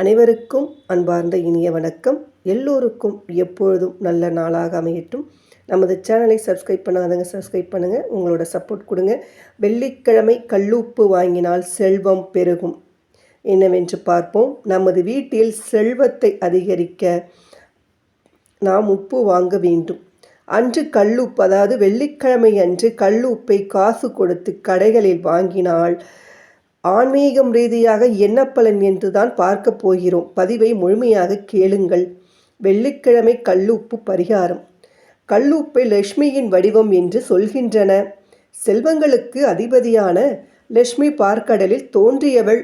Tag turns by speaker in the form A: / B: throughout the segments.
A: அனைவருக்கும் அன்பார்ந்த இனிய வணக்கம். எல்லோருக்கும் எப்பொழுதும் நல்ல நாளாக அமையட்டும். நமது சேனலை சப்ஸ்கிரைப் பண்ணாதங்க சப்ஸ்கிரைப் பண்ணுங்கள் உங்களோட சப்போர்ட் கொடுங்க. வெள்ளிக்கிழமை கல்லுப்பு வாங்கினால் செல்வம் பெருகும். என்னவென்று பார்ப்போம். நமது வீட்டில் செல்வத்தை அதிகரிக்க நாம் உப்பு வாங்க வேண்டும். அன்று கல்லுப்பு அதாவது வெள்ளிக்கிழமை அன்று கல்லுப்பை காசு கொடுத்து கடைகளில் வாங்கினால் ஆன்மீகம் ரீதியாக என்ன பலன் என்று தான் பார்க்க போகிறோம். பதிவை முழுமையாக கேளுங்கள். வெள்ளிக்கிழமை கல்லுப்பு பரிகாரம். கல்லுப்பை லட்சுமியின் வடிவம் என்று சொல்கின்றன. செல்வங்களுக்கு அதிபதியான லட்சுமி பார்க்கடலில் தோன்றியவள்.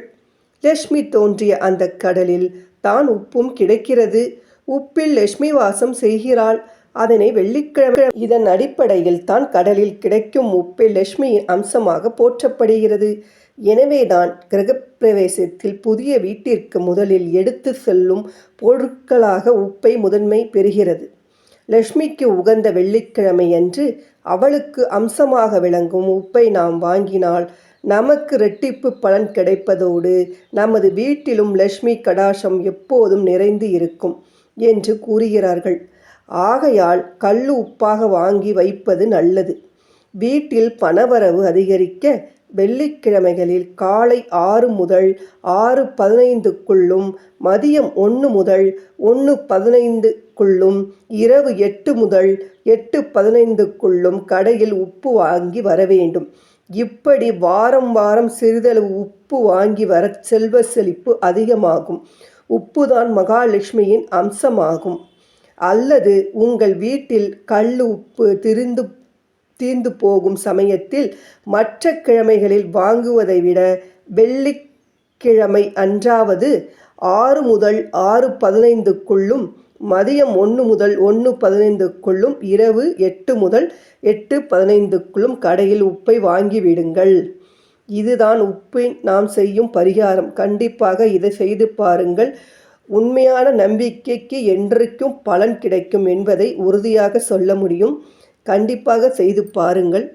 A: லட்சுமி தோன்றிய அந்த கடலில் தான் உப்பும் கிடைக்கிறது. உப்பில் லட்சுமி வாசம் செய்கிறாள். அதனை வெள்ளிக்கிழமை இதன் அடிப்படையில் தான் கடலில் கிடைக்கும் உப்பில் லட்சுமியின் அம்சமாக போற்றப்படுகிறது. எனவேதான் கிரகப்பிரவேசத்தில் புதிய வீட்டிற்கு முதலில் எடுத்து செல்லும் பொருட்களாக உப்பை முதன்மை பெறுகிறது. லட்சுமிக்கு உகந்த வெள்ளிக்கிழமை அன்று அவளுக்கு அம்சமாக விளங்கும் உப்பை நாம் வாங்கினால் நமக்கு ரெட்டிப்பு பலன் கிடைப்பதோடு நமது வீட்டிலும் லட்சுமி கடாசம் எப்போதும் நிறைந்து இருக்கும் என்று கூறுகிறார்கள். ஆகையால் கல்லு உப்பாக வாங்கி வைப்பது நல்லது. வீட்டில் பணவரவு அதிகரிக்க வெள்ளிக்கிழமைகளில் காலை ஆறு முதல் ஆறு பதினைந்துக்குள்ளும் மதியம் ஒன்று முதல் ஒன்று பதினைந்துக்குள்ளும் இரவு எட்டு முதல் எட்டு பதினைந்துக்குள்ளும் கடையில் உப்பு வாங்கி வர வேண்டும் இப்படி வாரம் வாரம் சிறிதளவு உப்பு வாங்கி வர செல்வ செழிப்பு அதிகமாகும். உப்புதான் மகாலட்சுமியின் அம்சமாகும். அல்லது உங்கள் வீட்டில் கல் உப்பு திரிந்து தீர்ந்து போகும் சமயத்தில் மற்ற கிழமைகளில் வாங்குவதை விட வெள்ளிக்கிழமை அன்றாவது ஆறு முதல் ஆறு பதினைந்துக்குள்ளும் மதியம் ஒன்று முதல் ஒன்று பதினைந்துக்குள்ளும் இரவு எட்டு முதல் எட்டு பதினைந்துக்குள்ளும் கடையில் உப்பை வாங்கிவிடுங்கள். இதுதான் உப்பை நாம் செய்யும் பரிகாரம். கண்டிப்பாக இதை செய்து பாருங்கள். உண்மையான நம்பிக்கைக்கு என்றைக்கும் பலன் கிடைக்கும் என்பதை உறுதியாக சொல்ல முடியும். கண்டிப்பாக செய்து பாருங்கள்.